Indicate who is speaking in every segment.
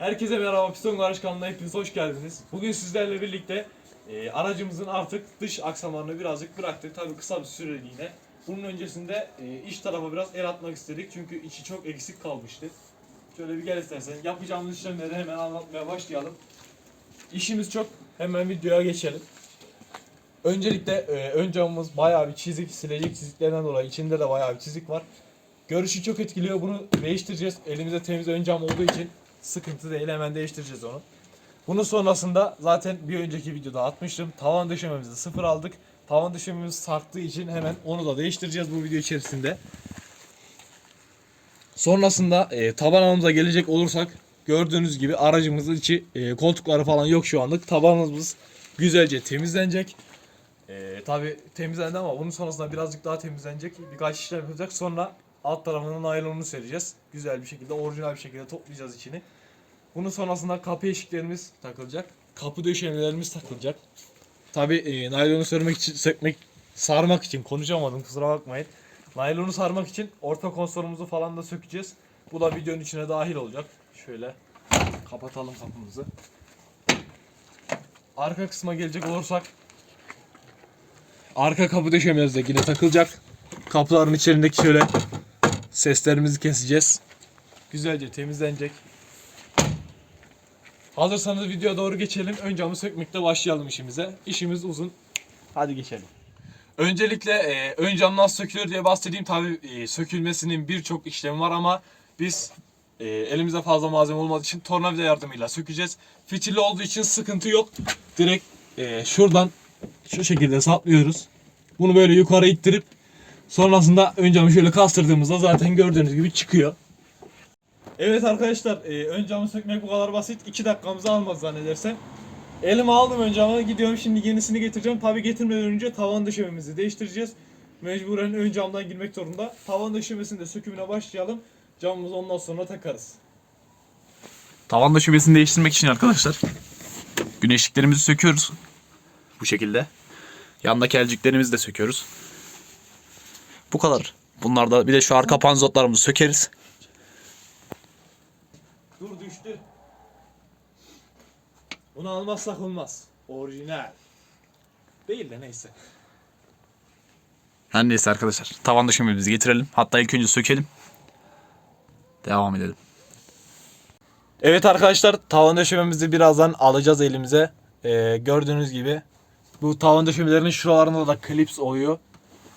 Speaker 1: Herkese merhaba Piston Garaj kanalına hepiniz hoş geldiniz. Bugün sizlerle birlikte e, aracımızın artık dış aksamlarını birazcık bıraktık. Tabii kısa bir süreliğine. Bunun öncesinde e, iç tarafa biraz el atmak istedik çünkü içi çok eksik kalmıştı. Şöyle bir gel istersen yapacağımız işlemleri hemen anlatmaya başlayalım. İşimiz çok hemen videoya geçelim. Öncelikle e, ön camımız bayağı bir çizik, silecek çiziklerden dolayı içinde de bayağı bir çizik var. Görüşü çok etkiliyor. Bunu değiştireceğiz. Elimizde temiz ön cam olduğu için sıkıntı değil. Hemen değiştireceğiz onu. Bunun sonrasında zaten bir önceki videoda atmıştım. Tavan döşememizi sıfır aldık. Tavan döşememiz sarktığı için hemen onu da değiştireceğiz bu video içerisinde. Sonrasında e, taban gelecek olursak gördüğünüz gibi aracımızın içi e, koltukları falan yok şu anlık. Tabanımız güzelce temizlenecek. E, Tabi temizlendi ama bunun sonrasında birazcık daha temizlenecek. Birkaç işlem yapacak. Sonra alt tarafının naylonunu sereceğiz. Güzel bir şekilde, orijinal bir şekilde toplayacağız içini. Bunun sonrasında kapı eşiklerimiz takılacak. Kapı döşemelerimiz takılacak. Tabi e, naylonu sörmek için, sökmek, sarmak için konuşamadım kusura bakmayın. Naylonu sarmak için orta konsolumuzu falan da sökeceğiz. Bu da videonun içine dahil olacak. Şöyle kapatalım kapımızı. Arka kısma gelecek olursak Arka kapı döşemeleri de yine takılacak. Kapıların içerisindeki şöyle seslerimizi keseceğiz. Güzelce temizlenecek. Hazırsanız videoya doğru geçelim. Ön camı sökmekle başlayalım işimize. İşimiz uzun. Hadi geçelim. Öncelikle e, ön cam nasıl sökülür diye bahsedeyim. Tabi e, sökülmesinin birçok işlemi var ama biz e, elimizde fazla malzeme olmadığı için tornavida yardımıyla sökeceğiz. Fitilli olduğu için sıkıntı yok. Direkt e, şuradan şu şekilde saplıyoruz. Bunu böyle yukarı ittirip sonrasında ön camı şöyle kastırdığımızda zaten gördüğünüz gibi çıkıyor. Evet arkadaşlar e, ön camı sökmek bu kadar basit. 2 dakikamızı almaz zannedersem. Elime aldım ön camı gidiyorum şimdi yenisini getireceğim. Tabi getirmeden önce tavan döşememizi değiştireceğiz. Mecburen ön camdan girmek zorunda. Tavan döşemesinin de sökümüne başlayalım. Camımızı ondan sonra takarız.
Speaker 2: Tavan döşemesini değiştirmek için arkadaşlar güneşliklerimizi söküyoruz. Bu şekilde. Yandaki elciklerimizi de söküyoruz. Bu kadar. Bunlarda bir de şu arka panzotlarımızı sökeriz.
Speaker 1: Dur düştü. Bunu almazsak olmaz. Orijinal. Değil de neyse.
Speaker 2: Her neyse arkadaşlar. Tavan döşememizi getirelim. Hatta ilk önce sökelim. Devam edelim.
Speaker 1: Evet arkadaşlar tavan döşememizi birazdan alacağız elimize. Ee, gördüğünüz gibi bu tavan döşemelerinin şuralarında da klips oluyor.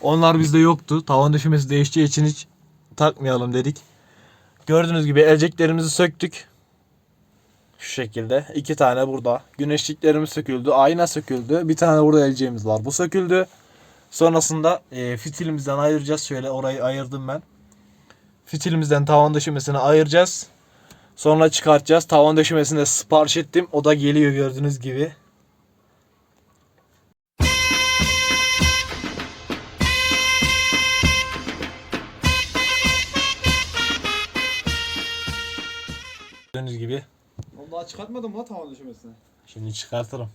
Speaker 1: Onlar bizde yoktu. Tavan döşemesi değişeceği için hiç takmayalım dedik. Gördüğünüz gibi elceklerimizi söktük. Şu şekilde. iki tane burada. Güneşliklerimiz söküldü. Ayna söküldü. Bir tane burada elceğimiz var. Bu söküldü. Sonrasında e, fitilimizden ayıracağız. Şöyle orayı ayırdım ben. Fitilimizden tavan döşemesini ayıracağız. Sonra çıkartacağız. Tavan döşemesini de sipariş ettim. O da geliyor gördüğünüz gibi. Gördüğünüz gibi.
Speaker 3: Onu daha çıkartmadım la tavan düşmesine.
Speaker 1: Şimdi çıkartırım.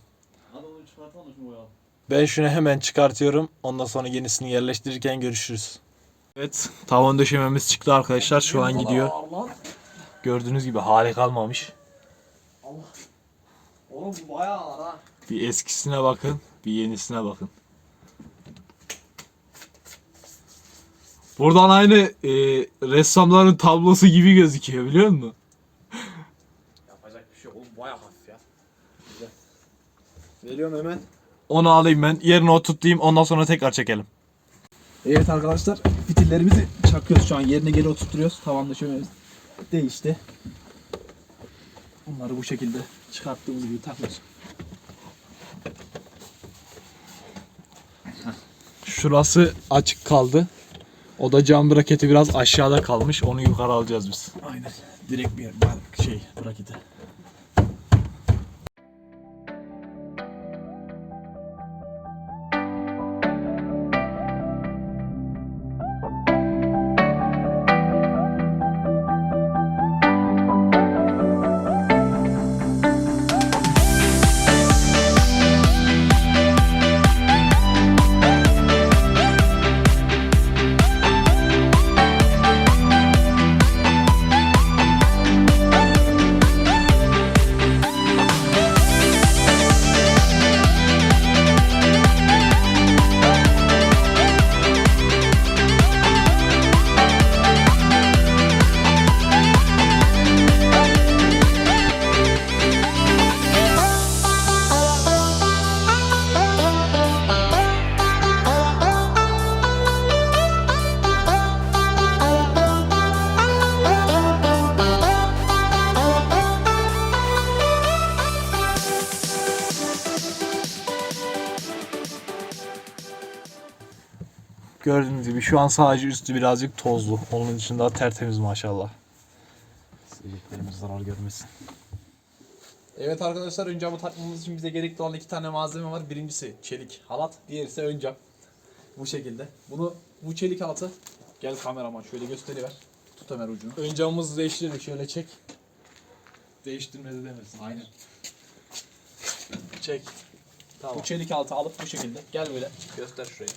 Speaker 3: Hadi onu çıkartalım şunu boyalım.
Speaker 1: Ben şunu hemen çıkartıyorum. Ondan sonra yenisini yerleştirirken görüşürüz. Evet, tavan döşememiz çıktı arkadaşlar. Şu an gidiyor.
Speaker 3: Lan.
Speaker 1: Gördüğünüz gibi hali kalmamış.
Speaker 3: Oğlum bu bayağı ağır ha.
Speaker 1: Bir eskisine bakın, bir yenisine bakın. Buradan aynı e, ressamların tablosu gibi gözüküyor biliyor musun?
Speaker 3: Yapacak bir şey yok. Oğlum bayağı hafif ya. Güzel. Veriyorum hemen.
Speaker 1: Onu alayım ben. Yerine oturtayım. Ondan sonra tekrar çekelim.
Speaker 3: Evet arkadaşlar fitillerimizi çakıyoruz şu an yerine geri oturtuyoruz. Tavan döşememiz değişti. Bunları bu şekilde çıkarttığımız gibi takıyoruz.
Speaker 1: Şurası açık kaldı. O da cam braketi biraz aşağıda kalmış. Onu yukarı alacağız biz.
Speaker 3: Aynen. Direkt bir yer. Şey bırakite.
Speaker 1: Gördüğünüz gibi şu an sadece üstü birazcık tozlu. Onun dışında tertemiz maşallah. Sileceklerimiz zarar görmesin. Evet arkadaşlar ön camı takmamız için bize gerekli olan iki tane malzeme var. Birincisi çelik halat, diğeri ise ön cam. Bu şekilde. Bunu bu çelik halatı gel kameraman şöyle gösteriver. Tut Ömer ucunu. Ön camımızı değiştirdik şöyle çek. Değiştirmedi demesin. Aynen. Çek. Tamam. Bu çelik halatı alıp bu şekilde gel böyle göster şurayı.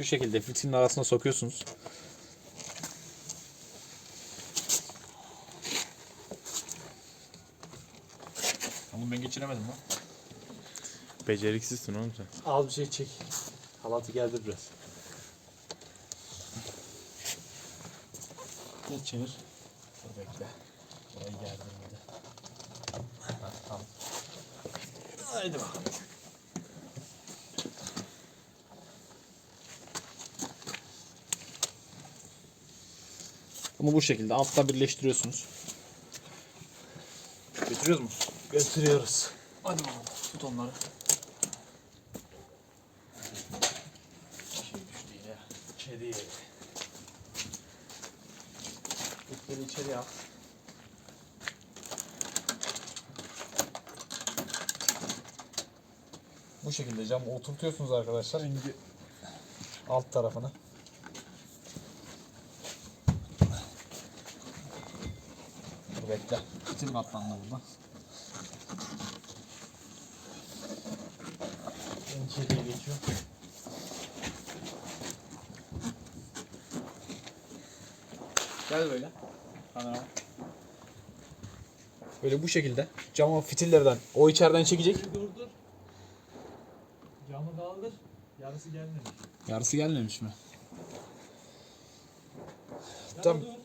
Speaker 1: Şu şekilde fitilin arasına sokuyorsunuz.
Speaker 2: Bunu ben geçiremedim lan. Beceriksizsin oğlum sen.
Speaker 1: Az bir şey çek. Halatı geldir biraz. Geç çevir. Dur bekle. Burayı gerdirmedi. Haydi bakalım. Bunu bu şekilde altta birleştiriyorsunuz.
Speaker 2: Götürüyoruz mu?
Speaker 1: Götürüyoruz. Hadi bakalım. Tut onları. Şey düştü yine. Kedi yedi. İpleri içeri al. Bu şekilde camı oturtuyorsunuz arkadaşlar. Şimdi alt tarafını. Bekle. Fitil katlandı burada. İçeriye geçiyorum. Gel böyle. Kameraman. Böyle bu şekilde camı fitillerden o içeriden çekecek.
Speaker 4: Dur dur. Camı kaldır. Yarısı gelmemiş.
Speaker 1: Yarısı gelmemiş mi?
Speaker 4: Tamam.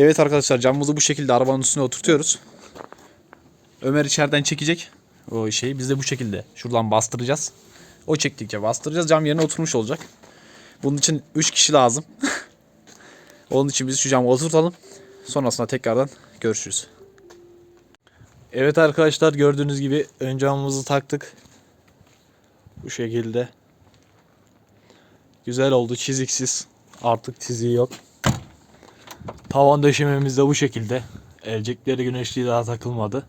Speaker 2: Evet arkadaşlar camımızı bu şekilde arabanın üstüne oturtuyoruz. Ömer içeriden çekecek o şeyi. Biz de bu şekilde şuradan bastıracağız. O çektikçe bastıracağız. Cam yerine oturmuş olacak. Bunun için 3 kişi lazım. Onun için biz şu camı oturtalım. Sonrasında tekrardan görüşürüz.
Speaker 1: Evet arkadaşlar gördüğünüz gibi ön camımızı taktık. Bu şekilde. Güzel oldu çiziksiz. Artık çiziği yok. Tavan döşememiz de bu şekilde. Elcekleri güneşliği daha takılmadı.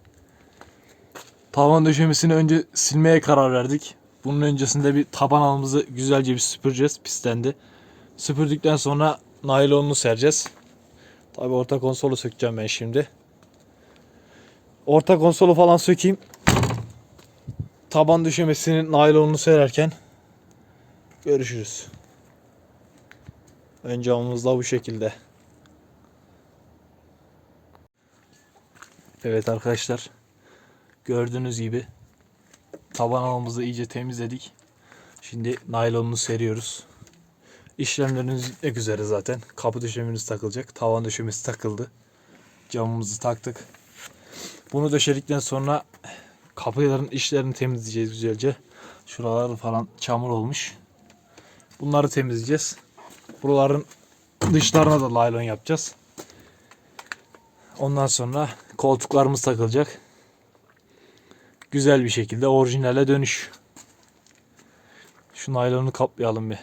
Speaker 1: Tavan döşemesini önce silmeye karar verdik. Bunun öncesinde bir taban alımızı güzelce bir süpüreceğiz. Pislendi. Süpürdükten sonra naylonunu sereceğiz. Tabi orta konsolu sökeceğim ben şimdi. Orta konsolu falan sökeyim. Taban düşemesinin naylonunu sererken görüşürüz. Ön camımız bu şekilde. Evet arkadaşlar. Gördüğünüz gibi taban alımızı iyice temizledik. Şimdi naylonunu seriyoruz. İşlemlerimiz bitmek üzere zaten. Kapı döşememiz takılacak. Tavan döşemesi takıldı. Camımızı taktık. Bunu döşedikten sonra kapıların işlerini temizleyeceğiz güzelce. Şuralar falan çamur olmuş. Bunları temizleyeceğiz. Buraların dışlarına da laylon yapacağız. Ondan sonra koltuklarımız takılacak. Güzel bir şekilde orijinale dönüş. Şu naylonu kaplayalım bir.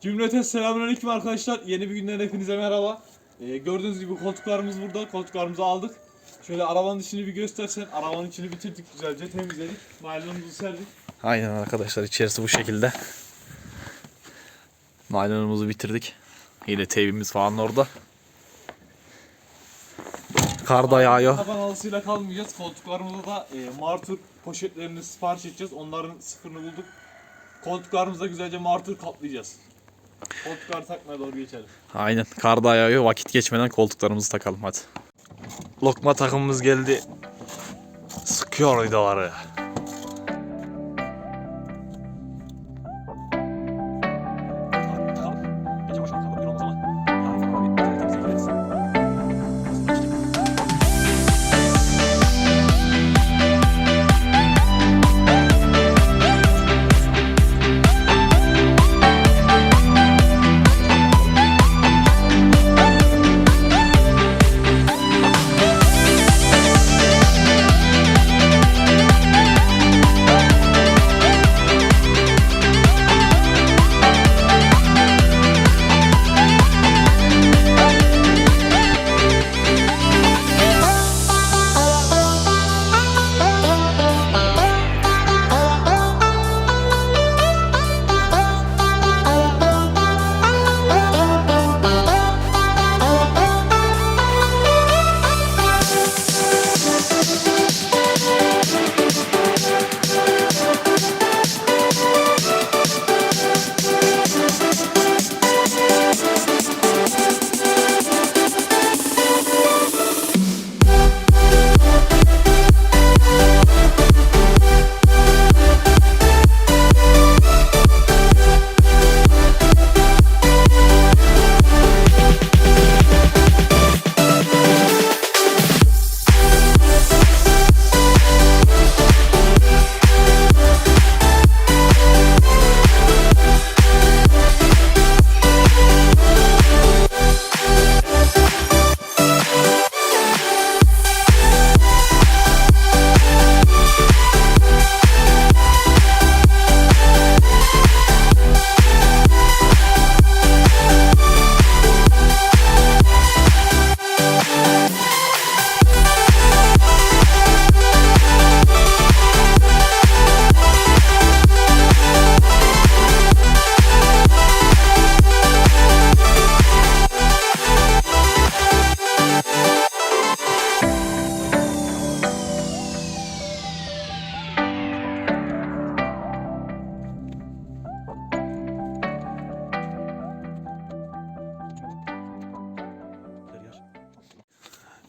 Speaker 1: Cümleten selamünaleyküm arkadaşlar. Yeni bir günden hepinize merhaba. Ee, gördüğünüz gibi koltuklarımız burada. Koltuklarımızı aldık. Şöyle arabanın içini bir göstersen. Arabanın içini bitirdik güzelce temizledik. Naylonumuzu serdik.
Speaker 2: Aynen arkadaşlar içerisi bu şekilde. Naylonumuzu bitirdik. Yine teybimiz falan orada. Kar da yağıyor.
Speaker 1: Taban halısıyla kalmayacağız. Koltuklarımıza da e, martur poşetlerini sipariş edeceğiz. Onların sıfırını bulduk. Koltuklarımıza güzelce martur kaplayacağız. Koltukları takmaya doğru geçelim.
Speaker 2: Aynen kar da yağıyor. Vakit geçmeden koltuklarımızı takalım hadi. Lokma takımımız geldi. Sıkıyor vidaları.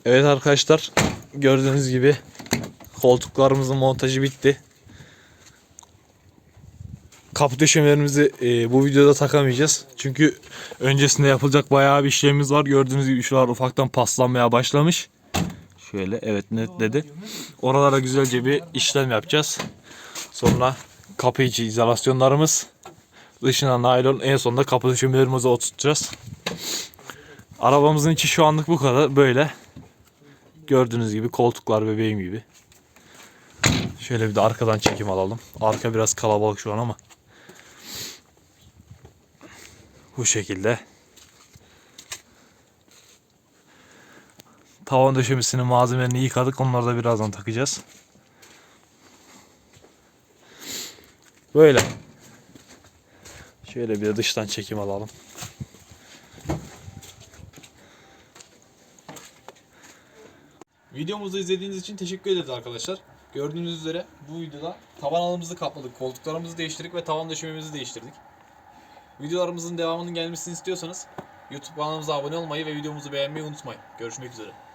Speaker 1: Evet arkadaşlar gördüğünüz gibi koltuklarımızın montajı bitti. Kapı döşemelerimizi e, bu videoda takamayacağız. Çünkü öncesinde yapılacak bayağı bir işlemimiz var. Gördüğünüz gibi şuralar ufaktan paslanmaya başlamış. Şöyle evet netledi. Oralara güzelce bir işlem yapacağız. Sonra kapı içi izolasyonlarımız dışına naylon en sonunda kapı döşemelerimizi oturtacağız. Arabamızın içi şu anlık bu kadar böyle. Gördüğünüz gibi koltuklar bebeğim gibi. Şöyle bir de arkadan çekim alalım. Arka biraz kalabalık şu an ama. Bu şekilde. Tavan döşemesinin malzemelerini yıkadık. Onları da birazdan takacağız. Böyle. Şöyle bir de dıştan çekim alalım. Videomuzu izlediğiniz için teşekkür ederiz arkadaşlar. Gördüğünüz üzere bu videoda tavan alımızı kapladık, koltuklarımızı değiştirdik ve tavan döşememizi değiştirdik. Videolarımızın devamının gelmesini istiyorsanız YouTube kanalımıza abone olmayı ve videomuzu beğenmeyi unutmayın. Görüşmek üzere.